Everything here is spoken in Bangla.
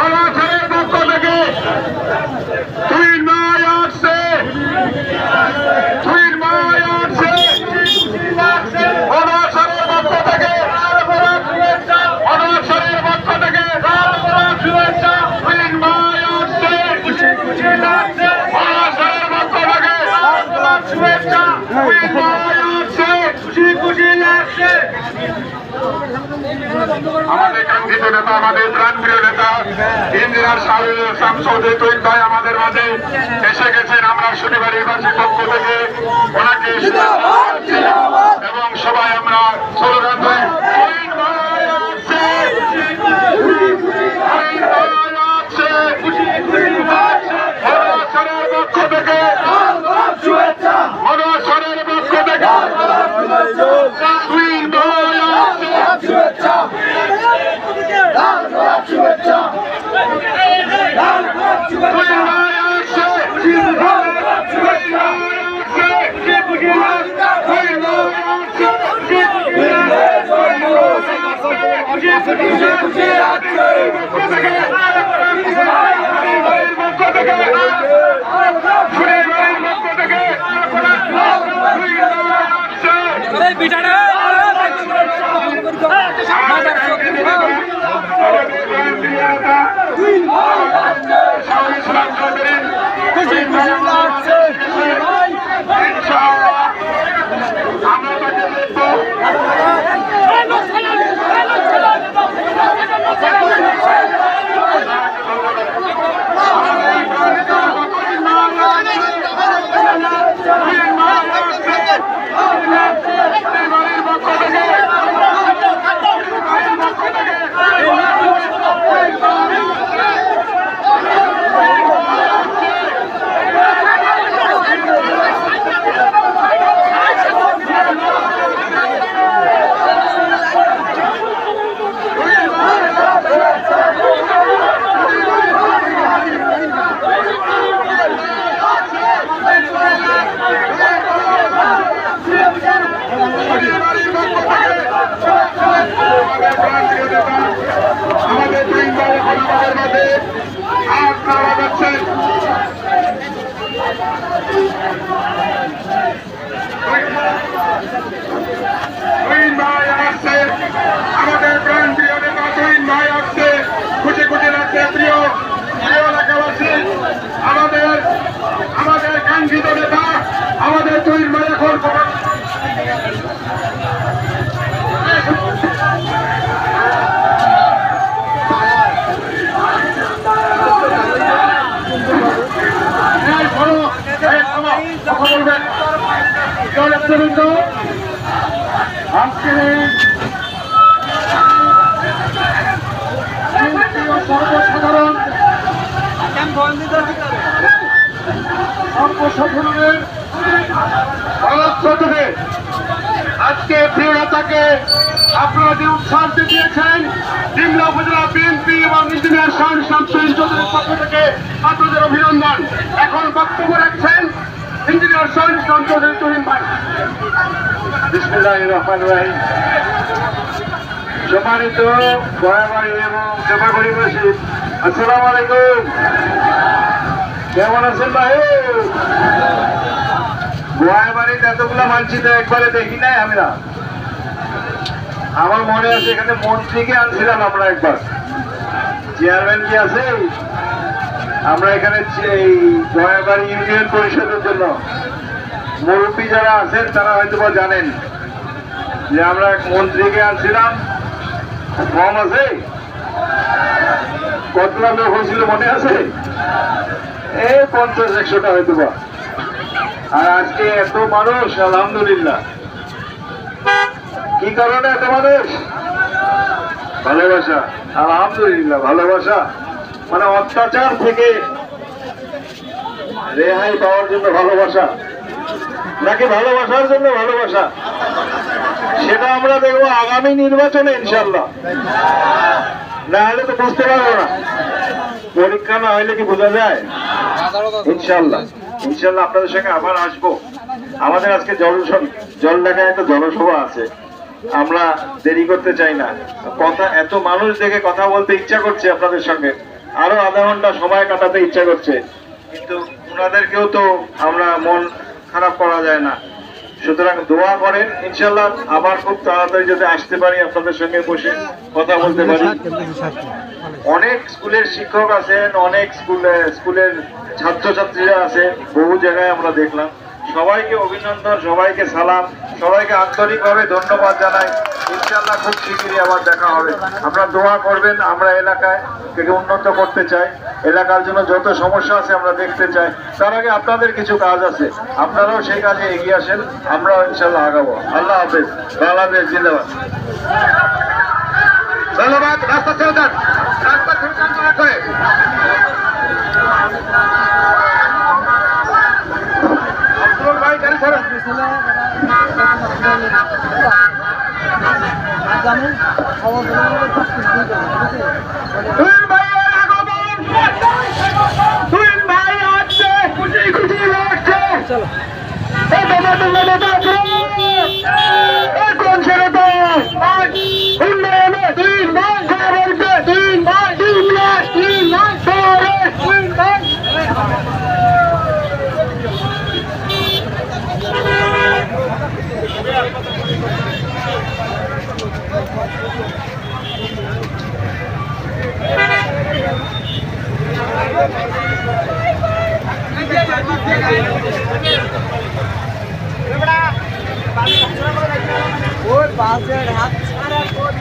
অনাথের পক্ষ থেকে তুই নয় আসছে তুই নয় আসছে অনাথের পক্ষ থেকে অনাথের পক্ষ থেকে শুভেচ্ছা তুই নয় আসছে অনাথের পক্ষ থেকে শুভেচ্ছা তুই নয় আসছে খুশি খুশি লাগছে আমাদের কাঙ্ক্ষিত নেতা আমাদের প্রাণপ্রিয় নেতা ইন্দিরার শামসুদ্দিন তুইন ভাই আমাদের মাঝে এসে গেছেন। আমরা শনিবার নির্বাচন পক্ষ থেকে ওনাকে এবং সবাই আমরা স্লোগান দিই তুইন ভাই আছে, তুইন ভাই আছে, মনোয়ারের পক্ষ থেকে মনোয়ারের পক্ষ থেকে তুইন ভাই আছে আমরা Oh, ও সর্বসাধারণ সর্বসাধারণের থেকে আজকে প্রিয় নেতাকে আপনারা যে উৎসাহ দিয়েছেন ডিমলা উপজেলা বিএনপি এবং ইঞ্জিনিয়ার শাহ শামসুল চৌধুরীর পক্ষ থেকে আপনাদের অভিনন্দন। ইসলাম চৌধুরী তুহিন ভাই বিসমুল্লাহ রহমান রাহিম সম্মানিত গয়াবাড়ি এবং দেবাগড়ি মসজিদ, আসসালামু আলাইকুম। কেমন আছেন ভাই? গোয়াবাড়িতে এতগুলো মানচিত্র একবারে দেখি নাই আমি না। আমার মনে আছে এখানে মন্ত্রীকে আনছিলাম আমরা একবার। চেয়ারম্যান কি আছে? আমরা এখানে এই দয়াবাড়ি ইউনিয়ন পরিষদের জন্য মুরব্বী যারা আছেন, তারা হয়তো বা জানেন যে আমরা এক মন্ত্রীকে আনছিলাম। কম আছে? কতটা লোক হয়েছিল মনে আছে? এই পঞ্চাশ, একশোটা হয়তো বা আর আজকে এত মানুষ, আলহামদুলিল্লাহ। কি কারণে এত মানুষ? ভালোবাসা। আলহামদুলিল্লাহ, ভালোবাসা। মানে অত্যাচার থেকে রেহাই পাওয়ার জন্য ভালোবাসা। নাকি ভালোবাসার জন্য ভালোবাসা? সেটা আমরা দেখব আগামী নির্বাচনে ইনশাল্লাহ না হলে তো বুঝতে পারব না। পরীক্ষা না হইলে কি বোঝা যায়? ইনশাল্লাহ ইনশাল্লাহ আপনাদের সঙ্গে আবার আসব। আমাদের আজকে জল জল ঢাকায় একটা জনসভা আছে। আমরা দেরি করতে চাই না। কথা, এত মানুষ দেখে কথা বলতে ইচ্ছা করছে আপনাদের সঙ্গে। আরও আধা ঘণ্টা সময় কাটাতে ইচ্ছা করছে। কিন্তু ওনাদেরকেও তো আমরা মন খারাপ করা যায় না। সুতরাং দোয়া করেন ইনশাল্লাহ আবার খুব তাড়াতাড়ি যদি আসতে পারি, আপনাদের সঙ্গে বসে কথা বলতে পারি। অনেক স্কুলের শিক্ষক আছেন, অনেক স্কুলে, স্কুলের ছাত্রছাত্রীরা আছে, বহু জায়গায় আমরা দেখলাম। সবাইকে অভিনন্দন, সবাইকে সালাম, সবাইকে আন্তরিকভাবে ধন্যবাদ জানাই। ইনশাল্লাহ খুব শীঘ্রই আবার দেখা হবে। আপনারা দোয়া করবেন, আমরা এলাকায় থেকে উন্নত করতে চাই। এলাকার জন্য যত সমস্যা আছে আমরা দেখতে চাই। তার আগে আপনাদের কিছু কাজ আছে। আপনারাও সেই কাজে এগিয়ে আসেন, আমরাও ইনশাল্লাহ আগাবো। আল্লাহ হাফেজ। বাংলাদেশ জিন্দাবাদ। ধন্যবাদ। রাস্তা ছেড়ে আসছে এই বাবা বাবা বাবা এই কোন ছেলে তো पास है हाथ सारा कोड